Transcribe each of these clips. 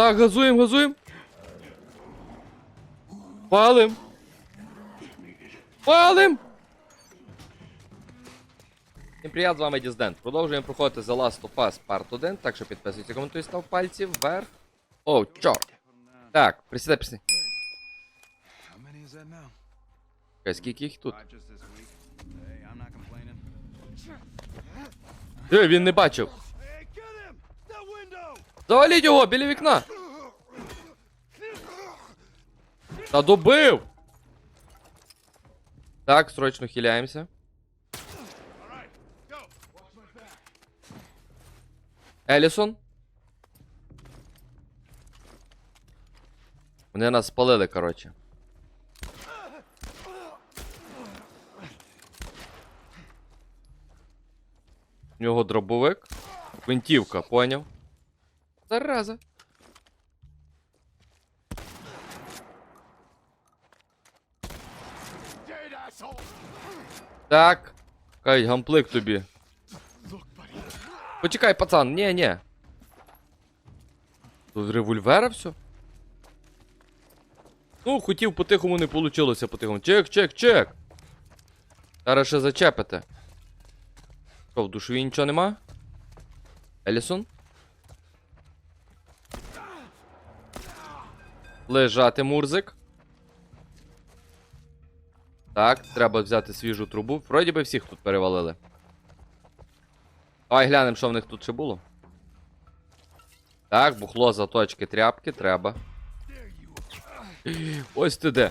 Так, газуємо, газуємо. Палим. Палим. Всім привіт, з вами Діздент. Продовжуємо проходити The Last of Us Part 1, так що підписуйся, коментуй, став пальці вверх. О, чорт. Так, присідай, присідай. Чекай, Скільки їх тут? Диви, він не бачив. Hey, get him! That window! Заваліть його біля вікна. Та добив. Так, срочно хиляємося. Елісон. Вони нас спалили, коротше. У нього дробовик. Гвинтівка, поняв? Зараза. Так. Кай, гамплик тобі. Почекай, пацан, ні, ні. Тут револьвера все? Ну, хотів по-тихому не получилося по-тихому. Чек, чек, чек. Зараз ще зачепите. Що, в душові нічого нема? Елісон? Лежати, Мурзик. Так, треба взяти свіжу трубу. Вроді би всіх тут перевалили. Давай глянемо, що в них тут ще було. Так, бухло, заточки, тряпки, треба. Ось ти де.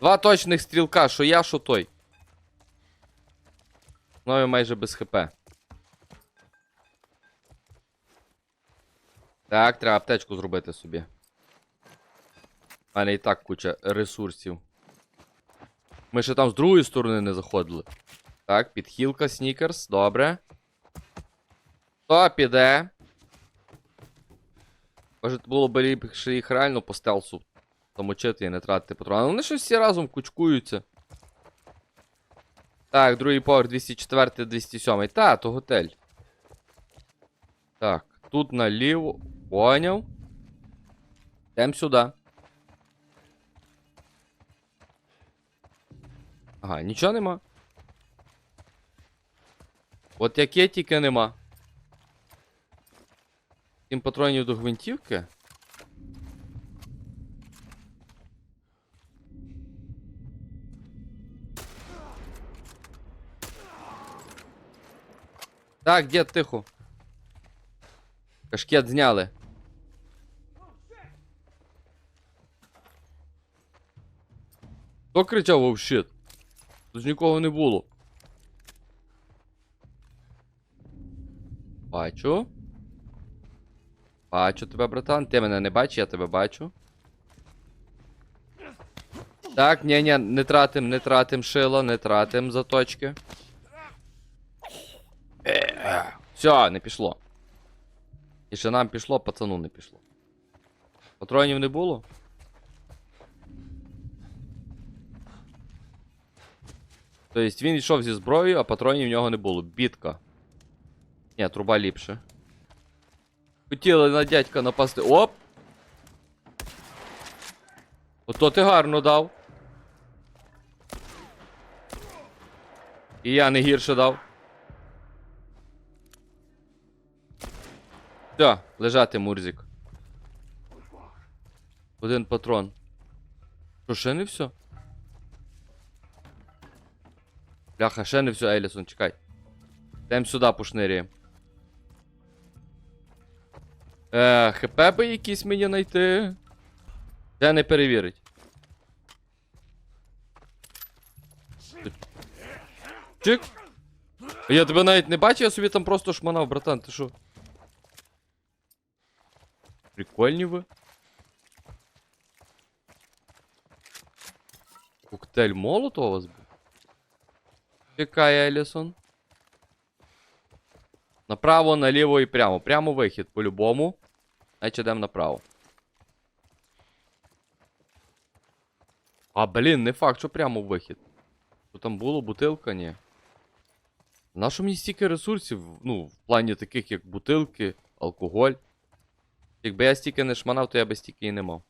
Два точних стрілка, що я, що той. Ну майже без хп. Так, треба аптечку зробити собі. У мене і так куча ресурсів. Ми ще там з другої сторони не заходили. Так, підхілка, снікерс, добре. Хто піде? Може, було б ліпше їх реально по стелсу замочити і не тратити патрони. Але вони щось всі разом кучкуються. Так, другий поверх 204, 207. Та, то готель. Так, тут наліво. Поняв. Йдем сюди. Ага, нічого нема. От яке тільки нема. Сім патронів до гвинтівки. Так, дід, тихо. Кашкет зняли. Хто кричав «Оу. Тут ж нікого не було. Бачу. Бачу тебе, братан. Ти мене не бачиш, я тебе бачу. Так, ні, ні, не тратим, не тратим шила, не тратим заточки. Все, не пішло. І ще нам пішло, пацану не пішло. Патронів не було? Тобто він йшов зі зброєю, а патронів в нього не було. Бітка. Ні, труба ліпше. Хотіли на дядька напасти. Оп! Ото ти гарно дав. І я не гірше дав. Все, лежати, Мурзик. Один патрон. Що, ще не все? Бляха, ще не все, Елісон, чекай. Йдемо сюди пошнирюємо. Е, ХП би якісь мені знайти. Де не перевірить. Чик. Я тебе навіть не бачу, я собі там просто шманав, братан, ти що? Прикольні ви. Коктейль молотого у вас був? Чекай, Елісон. Направо, наліво і прямо. Прямо вихід по-любому. Значить йдемо направо. А, блін, не факт, що прямо вихід. Що там було, бутилка? Ні. Нащо мені стільки ресурсів, ну, в плані таких, як бутилки, алкоголь. Якби я стільки не шманав, то я би стільки і не мав.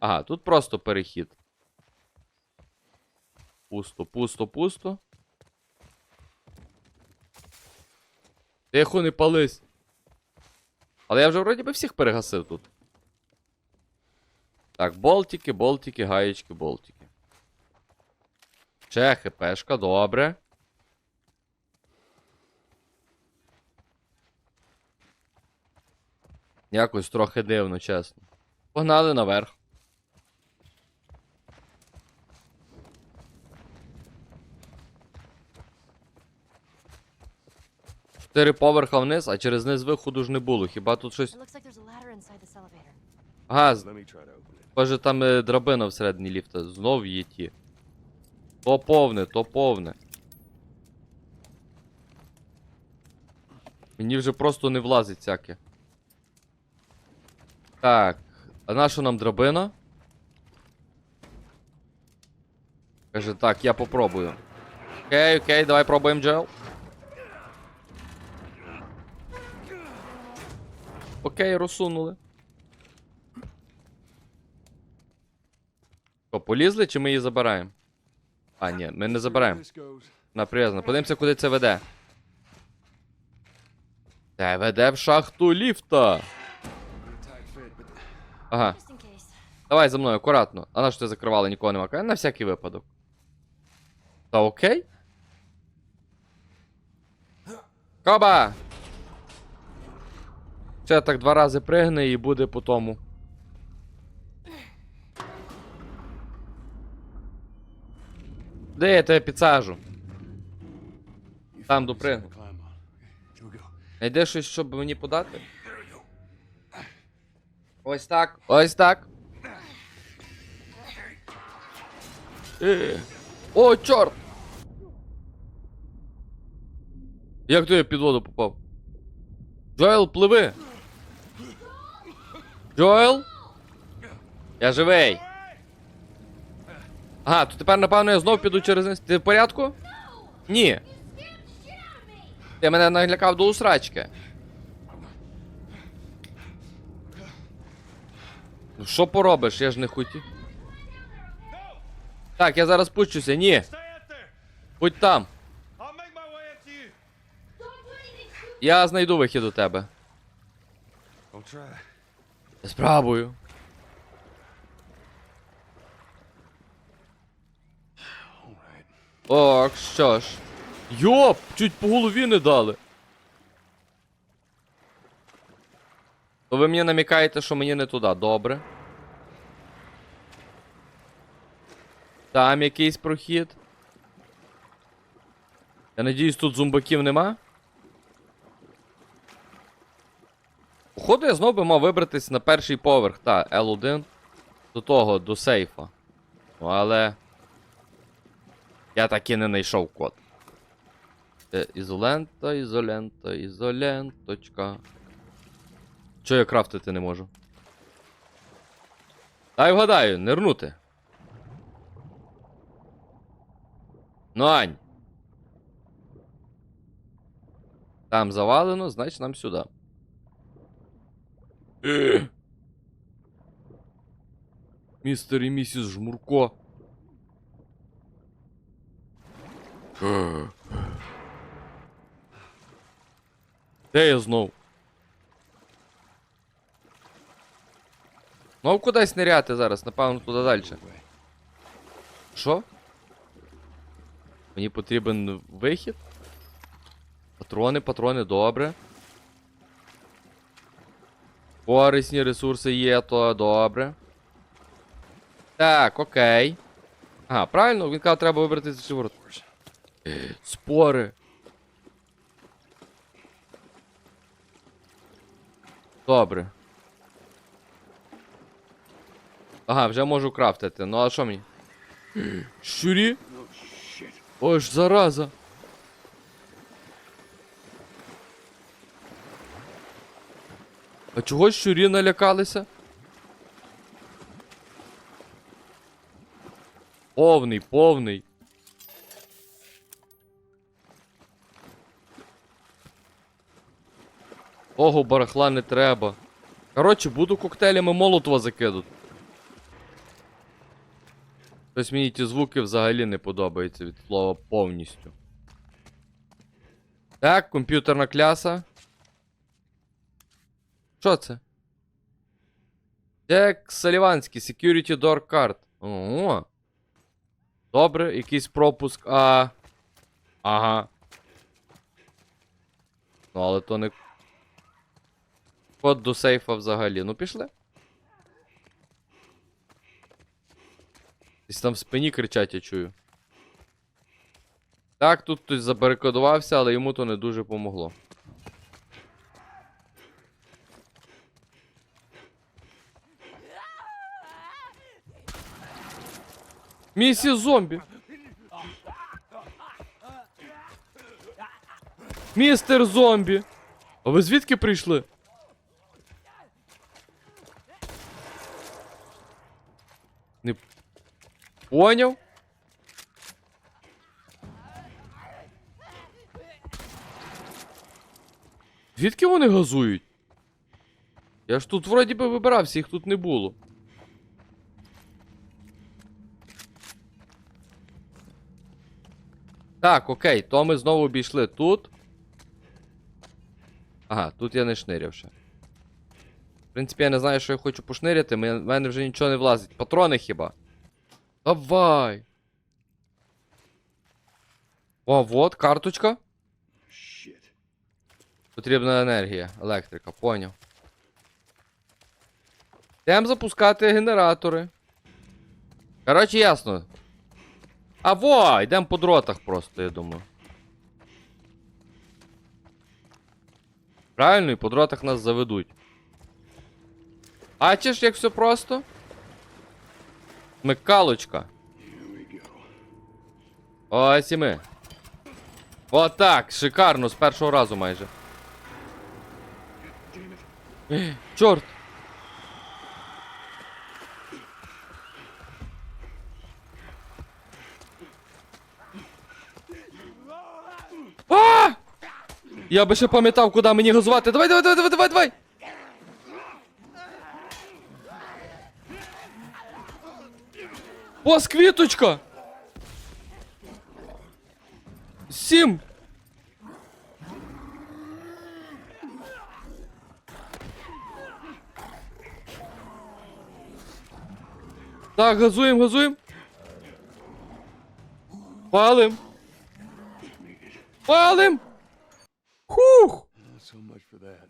Ага, тут просто перехід. Пусто, пусто, пусто. Тихо, не пались. Але я вже вроді би всіх перегасив тут. Так, болтики, болтики, гаєчки, болтики. Ще хпшка, добре. Якось трохи дивно, чесно. Погнали наверх. Чотири поверха вниз, а через низ виходу ж не було. Хіба тут щось. It looks like there's a ladder inside this elevator. Ага, з- Let me try to open it. Боже, там е, драбина всередині ліфта. Знов є ті. То повне, то повне. Мені вже просто не влазить всяке. Так. А на що нам драбина? Каже, так, я попробую. Окей, окей, давай пробуємо джел. Окей, розсунули. Що, полізли чи ми її забираємо? А, ні, ми не забираємо. This goes. На прив'язано. Подивимося, куди це веде. Це веде в шахту ліфта. Ага. Давай за мною, акуратно. А на що ти закривали, нікого нема? На всякий випадок. Та окей? Коба! Ще так два рази пригне і буде по тому. Де я тебе підсажу? Там допригну. Найде щось, щоб мені подати? Ось так. Ось так. Е. О, чорт! Як то я під воду попав? Джоел, пливи! Джоел? Я живий. Ага, то тепер, напевно, я знов піду через. Ти в порядку? Ні. Ти мене налякав до усрачки. Ну що поробиш, я ж не хотів. Так, я зараз пущуся, ні. Будь там. Я знайду вихід у тебе. Try. Спробую. Ок, що ж. Йоп, чуть по голові не дали. То ви мені намікаєте, що мені не туди, добре. Там якийсь прохід. Я надіюсь, тут зомбаків нема. Походу, я знов би мав вибратись на перший поверх, та, L1. До того, до сейфа. Ну, але. Я так і не знайшов код. Ізолента, ізолента, ізоленточка. Чого я крафтити не можу? Дай вгадаю, нирнути. Ну, Ань. Там завалено, значить нам сюди. Е. Містер і місіс Жмурко. Де я знов? Ну, кудись ниряти зараз, напевно, туди далі. Що? Мені потрібен вихід? Патрони, патрони, добре. Корисні ресурси є, то добре. Так, окей. Ага, правильно, він казав, треба вибрати з ворот. Спори. Добре. Ага, вже можу крафтити. Ну а що мені? Щурі? Oh. Ой ж зараза. А чого щурі налякалися? Повний, повний. Ого, барахла не треба. Коротше, буду коктейлями молотова закидати. Щось мені ті звуки взагалі не подобаються від слова повністю. Так, комп'ютерна кляса. Що це? Джек Саліванський, Security Door Card. Ого. Добре, якийсь пропуск, а. Ага. Ну, але то не. Код до сейфа взагалі. Ну, пішли. Десь там в спині кричать, я чую. Так, тут хтось забарикадувався, але йому то не дуже помогло. Місіс зомбі. Містер зомбі. А ви звідки прийшли? Поняв? Звідки вони газують? Я ж тут вроді би вибирався, їх тут не було. Так, окей, то ми знову обійшли тут. Ага, тут я не шниряв ще. В принципі, я не знаю, що я хочу пошниряти, в мене вже нічого не влазить. Патрони хіба? Давай. О, вот, карточка. Shit. Потрібна енергія, електрика, поняв. Йдемо запускати генератори. Коротше, ясно. А во, йдемо по дротах просто, я думаю. Правильно, і по дротах нас заведуть. Бачиш, як все просто? Микалочка. Ось і ми. Отак, шикарно, з першого разу майже. Чорт! А! Я би ще пам'ятав, куди мені газувати. Давай, давай, давай, давай, давай, давай! О, квіточка! Сім! Так, газуємо, газуємо. Палим. Палим. Хух! Not so much for that.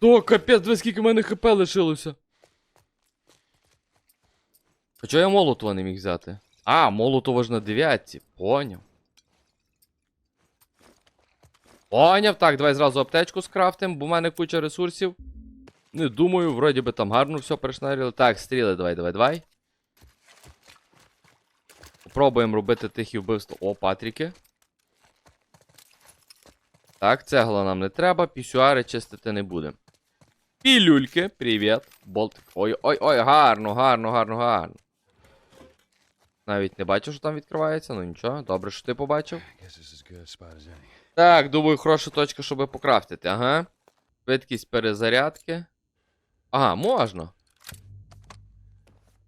О, капець, диви, скільки в мене хп лишилося. А чого я молотова не міг взяти? А, молотова ж на дев'ятці. Поняв. Поняв. Так, давай зразу аптечку скрафтим, бо в мене куча ресурсів. Не думаю, вроді би там гарно все перешнарили. Так, стріли, давай, давай, давай. Попробуємо робити тихі вбивства. О, патріки. Так, цегла нам не треба, пісюари чистити не будемо. Пілюльки, привіт. Болтик. Ой, ой, ой, гарно, гарно, гарно, гарно. Навіть не бачу, що там відкривається, ну нічого, добре, що ти побачив. Так, думаю, хороша точка, щоб покрафтити, ага. Швидкість перезарядки. Ага, можна.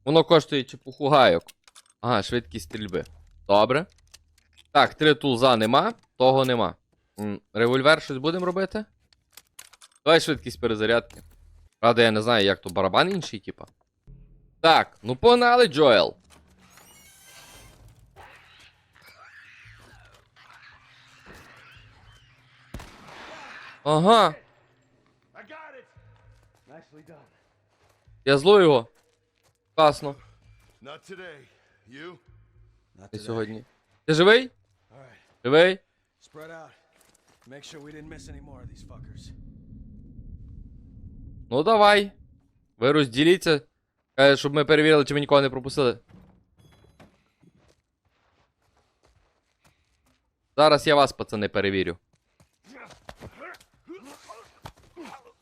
Воно коштує чепуху гайок. Ага, швидкість стрільби. Добре. Так, три тулза нема, того нема. Револьвер щось будемо робити? Давай швидкість перезарядки. Правда, я не знаю, як то барабан інший, типа. Так, ну погнали, Джоел. Ага, я зло його. Класно. Не сьогодні. Ти живий? Живий? Ну давай. Ви розділіться. Щоб ми перевірили, чи ми нікого не пропустили. Зараз я вас, пацани, перевірю.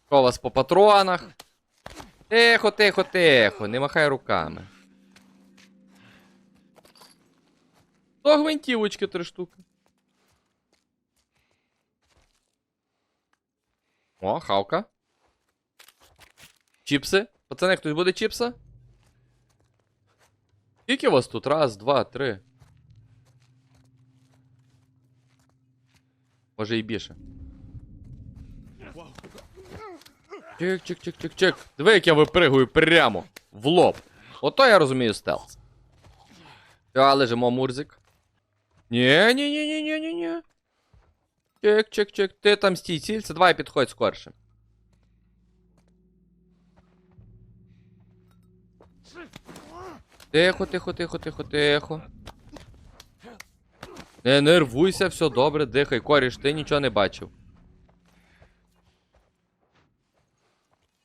Що у вас по патронах? Тихо, тихо, тихо, не махай руками. То гвинтівочки три штуки. О, хавка. Чіпси. Пацани, хтось буде чіпса? Скільки у вас тут? Раз, два, три. Може і більше. Чик, чик, чик, чик, чик. Диви, як я випригую прямо в лоб. Ото я розумію стелс. А, лежимо, Мурзик. Ні, ні, ні, ні, ні, ні, ні. Чик, чик, чик. Ти там стій, цільце, давай підходь скорше. Тихо, тихо, тихо, тихо, тихо. Не нервуйся, все добре, дихай, коріш, ти нічого не бачив.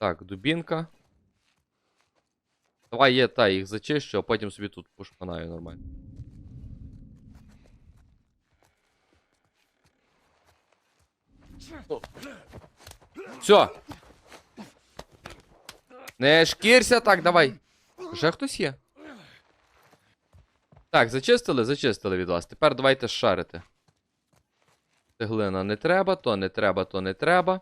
Так, дубінка. Давай є та, їх зачищу, а потім собі тут пошпанаю нормально. Все. Не шкірся так, давай. Вже хтось є. Так, зачистили, зачистили від вас. Тепер давайте шарити. Цеглина не треба, то не треба, то не треба.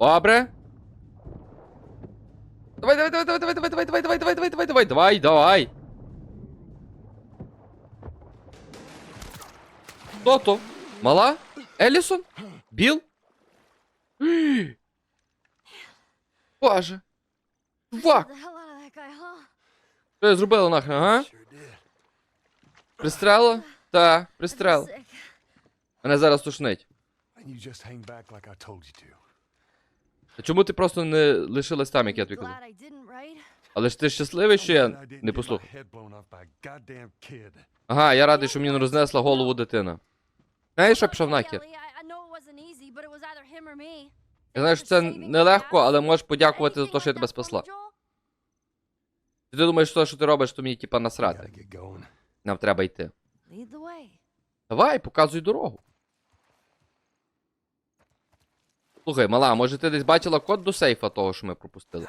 Добре. Давай, давай, давай, давай, давай, давай, давай, давай, давай, давай, давай, давай, давай, давай. Хто то? Мала? Елісон? Біл? Боже. Чувак! Що я зробила нахрен, ага? Пристрелила? Та, That's пристрел. sick. Мене зараз тушнить. Та чому ти просто не лишилась там, як я тобі казав? Але ж ти щасливий, що я не послухав. Ага, я радий, що мені не рознесла голову дитина. Знаєш, що пішов нахер? Я знаю, що це нелегко, але можеш подякувати за те, що я тебе спасла. Чи Ти думаєш, що, що ти робиш, то мені типа насрати. Нам треба йти. Давай, показуй дорогу. Слухай, мала, може ти десь бачила код до сейфа того, що ми пропустили?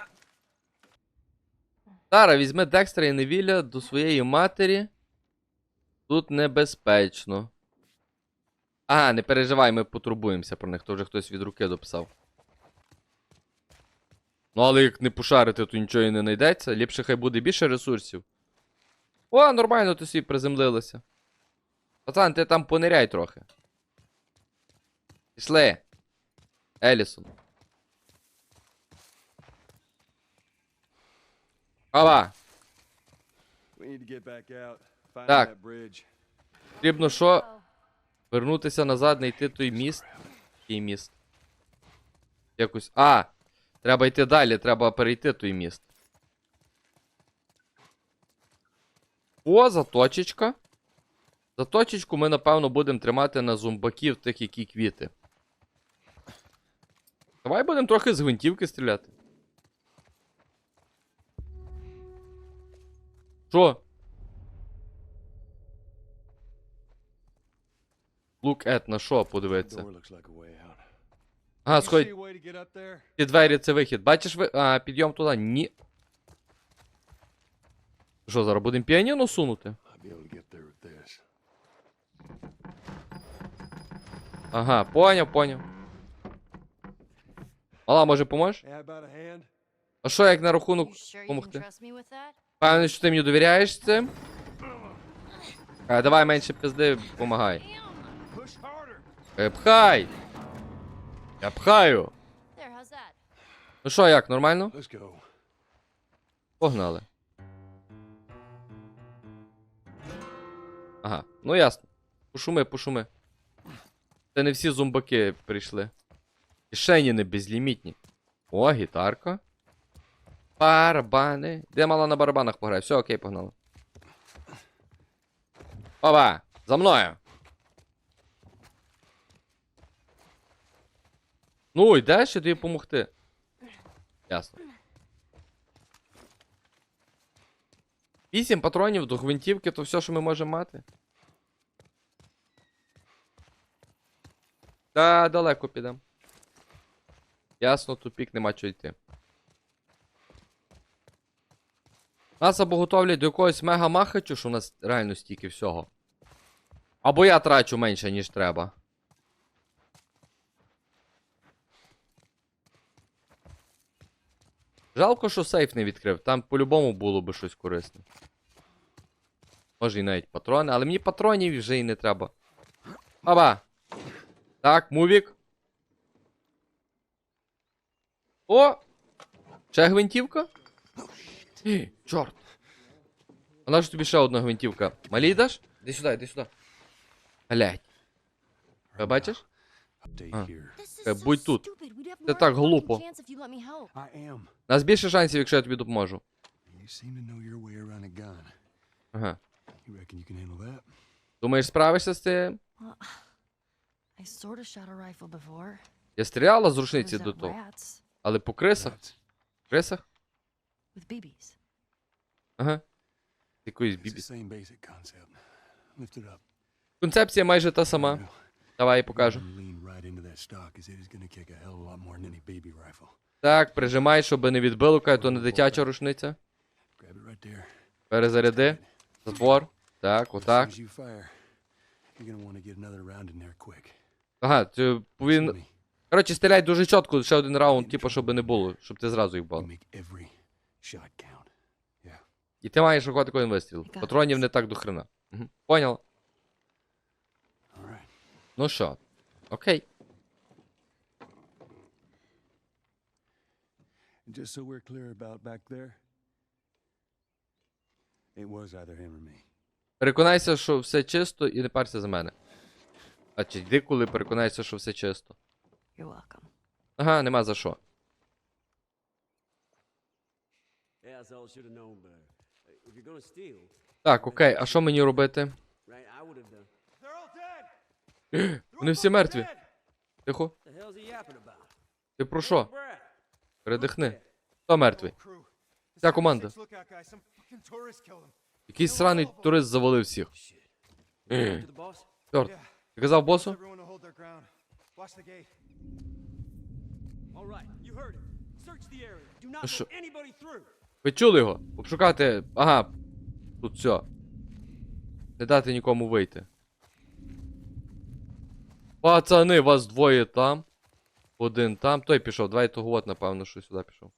Сара, візьми Декстра і Невіля до своєї матері. Тут небезпечно. Ага, не переживай, ми потурбуємося про них, то вже хтось від руки дописав. Ну, але як не пошарити, то нічого і не знайдеться. Ліпше хай буде більше ресурсів. О, нормально ти собі приземлилася. Пацан, ти там пониряй трохи. Пішли. Елісон. Ава. Так. Потрібно що? Вернутися назад, знайти той міст. Який міст? Якось. А! Треба йти далі, треба перейти той міст. О, заточечка. Заточечку ми, напевно, будемо тримати на зомбаків тих, які квіти. Давай будемо трохи з гвинтівки стріляти. Що? Look at на що подивитися. Ага, сходь. Ті двері це вихід. Бачиш ви. А, підйом туди. Ні. Що, зараз будемо піаніно сунути? Ага, поняв, поняв. Мала, може поможеш? А що як на рахунок you sure you can помогти? trust me with that? Певний, що ти мені довіряєш цим? А, давай менше пизди, помагай. Damn. Push. Е, пхай! Я пхаю. Ну що, як, нормально? Погнали. Ага, ну ясно. Пошуми, пошуми. Це не всі зомбаки прийшли. Кишені не безлімітні. О, гітарка. Барабани. Де мала на барабанах пограє? Все, окей, погнали. Опа! За мною! Ну, йдеш, я тобі допомогти. Ясно. Вісім патронів до гвинтівки, то все, що ми можемо мати. Та далеко підемо. Ясно, тупік нема чого йти. Нас або готовлять до якогось мега-махачу, що у нас реально стільки всього. Або я трачу менше, ніж треба. Жалко, що сейф не відкрив. Там по-любому було би щось корисне. Може і навіть патрони, але мені патронів вже і не треба. Баба! Так, мувік. О! Ще гвинтівка? Ей, чорт. А на ж тобі ще одна гвинтівка? Малій даш? Іди сюди, іди сюди. Блять. Ви бачиш? This Е, будь тут. Це так глупо. I am. Нас більше шансів, якщо я тобі допоможу. You seem to know your way around a gun. Ага. You reckon you can handle that? Думаєш, справишся з цим? I sort of shot a rifle before. Я стріляла з It рушниці was до at того. rats Але по крисах? Nuts. Крисах? with BBs. Ага. Якоїсь It's бібі. the same basic concept. Lift it up. Концепція майже та сама. Давай я покажу. Так, прижимай, щоб не відбило, кай то не дитяча рушниця. Перезаряди. Затвор. Так, отак. Ага, ти повинен. Коротше, стріляй дуже чітко, ще один раунд, типу, щоб не було, щоб ти зразу їх бав. І ти маєш охотити один вистріл. Патронів не так до хрена. Угу. Поняла. Ну що? Окей. Just so we're clear about back there, it was either him or me. Переконайся, що все чисто і не парся за мене. А чи йди, коли переконайся, що все чисто. You're welcome. Ага, нема за що. Yeah, so I should have known better. Uh, If you're gonna steal, Так, окей, а що мені робити? Вони всі мертві. Тихо. Ти про що? Передихни. Хто мертвий? Вся команда. Якийсь сраний турист завалив всіх. Чорт. Ти казав босу? Watch the gate. All right, you heard it. Search the area. Do not Ну let anybody through. Ви чули його? Обшукати. Ага. Тут все. Не дати нікому вийти. Пацани, вас двоє там. Один там. Той пішов. Давай того от, напевно, що сюди пішов.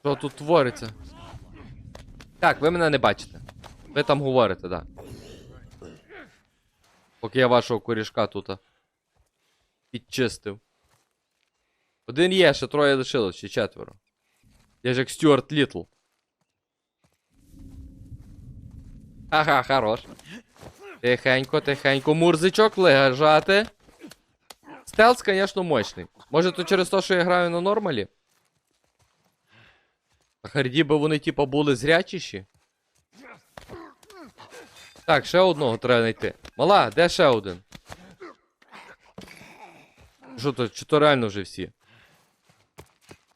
Що тут твориться? Так, ви мене не бачите. Ви там говорите, да. Поки я вашого корішка тут а, підчистив. Один є, ще троє лишилось, ще четверо. Я ж як Стюарт Літл. Ага, хорош. Тихенько, тихенько, мурзичок лежати. Стелс, звісно, мощний. Може, то через те, що я граю на нормалі? На харді би вони, типа, були зрячіші. Так, ще одного треба знайти. Мала, де ще один? Що то, чи то реально вже всі?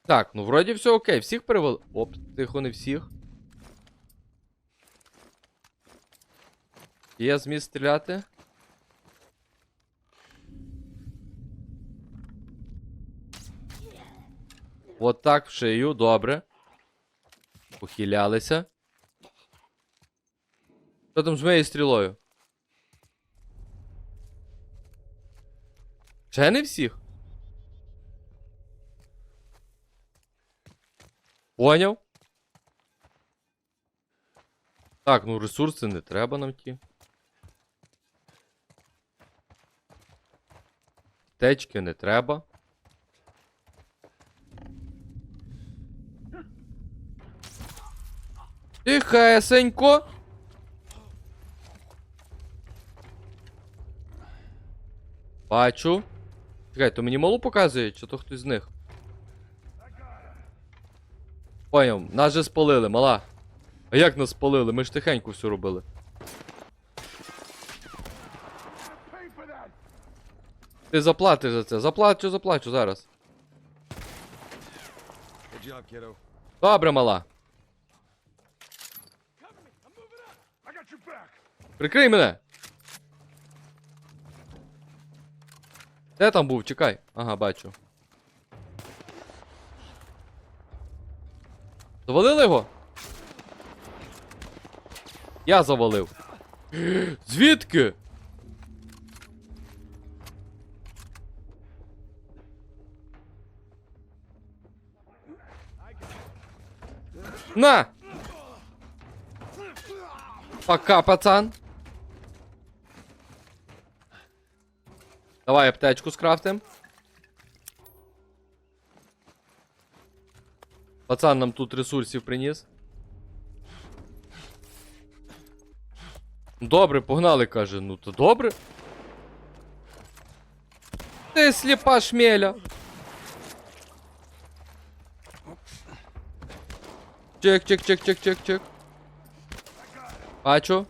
Так, ну вроді все окей, всіх перевели. Оп, тихо, не всіх. Є зміст стріляти. От так в шию, добре. Похилялися. Що там з моєю стрілою? Ще не всіх? Поняв? Так, ну ресурси не треба нам ті. Течки не треба. Тихесенько. Бачу. Чекай, то мені малу показує, чи то хтось з них? Поняв, нас же спалили, мала. А як нас спалили? Ми ж тихенько все робили. Ти заплатиш за це. Заплачу, заплачу зараз. Добре, мала. Прикрий мене. Де там був? Чекай. Ага, бачу. Завалили його? Я завалив. Звідки? На! Пока, пацан. Давай аптечку скрафтим. Пацан нам тут ресурсів приніс. Добре, погнали, каже. Ну то добре. Ти сліпа шмеля. Чек, чек, чек, чек, чек, чек. Бачу.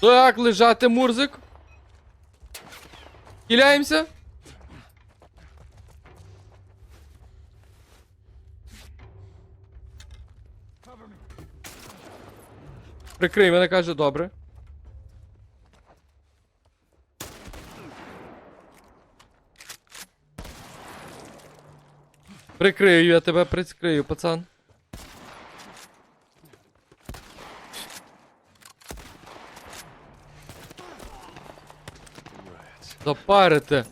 Так, лежати, Мурзик. Хиляємося. Прикрий мене, каже, добре. Прикрию, я тебе прикрию, пацан. Запарите.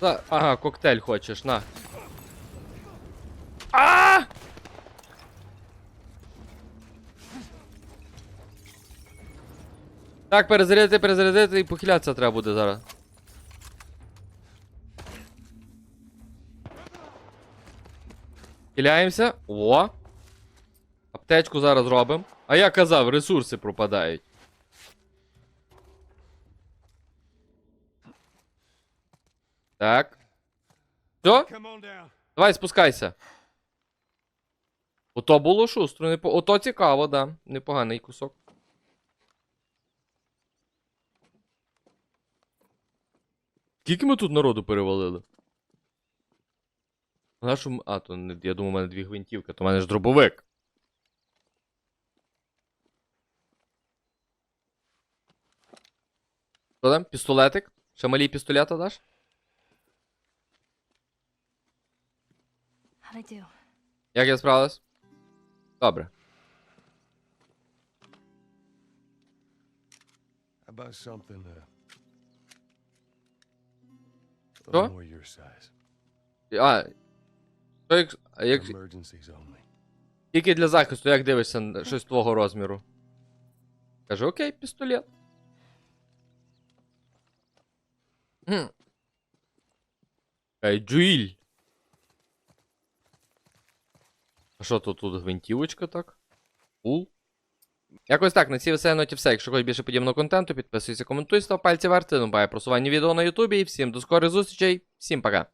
За... Ага, коктейль хочеш, на. А! Так, перезарядити, перезарядити і похилятися треба буде зараз. Хиляємося. О! Аптечку зараз робимо. А я казав, ресурси пропадають. Так. Все? Давай спускайся. Ото було шустро, непо... Ото цікаво, да. Непоганий кусок. Скільки ми тут народу перевалили? Нашу... А, то я думав, у мене дві гвинтівки, то в мене ж дробовик. Що там? Пістолетик? Ще малі пістолета даш? Як я справилась? Добре. About something uh, Що? more your size? А. Що як. Як. Тільки для захисту, як дивишся на щось твого розміру? Каже, окей, пістолет. Ей, Джуїль. А що тут тут гвинтівочка так? Пул? Якось так, на цій веселій ноті все. Якщо хочеш більше подібного контенту, підписуйся, коментуй, став пальці варте. це бає просування відео на Ютубі. І всім до скорих зустрічей, всім пока.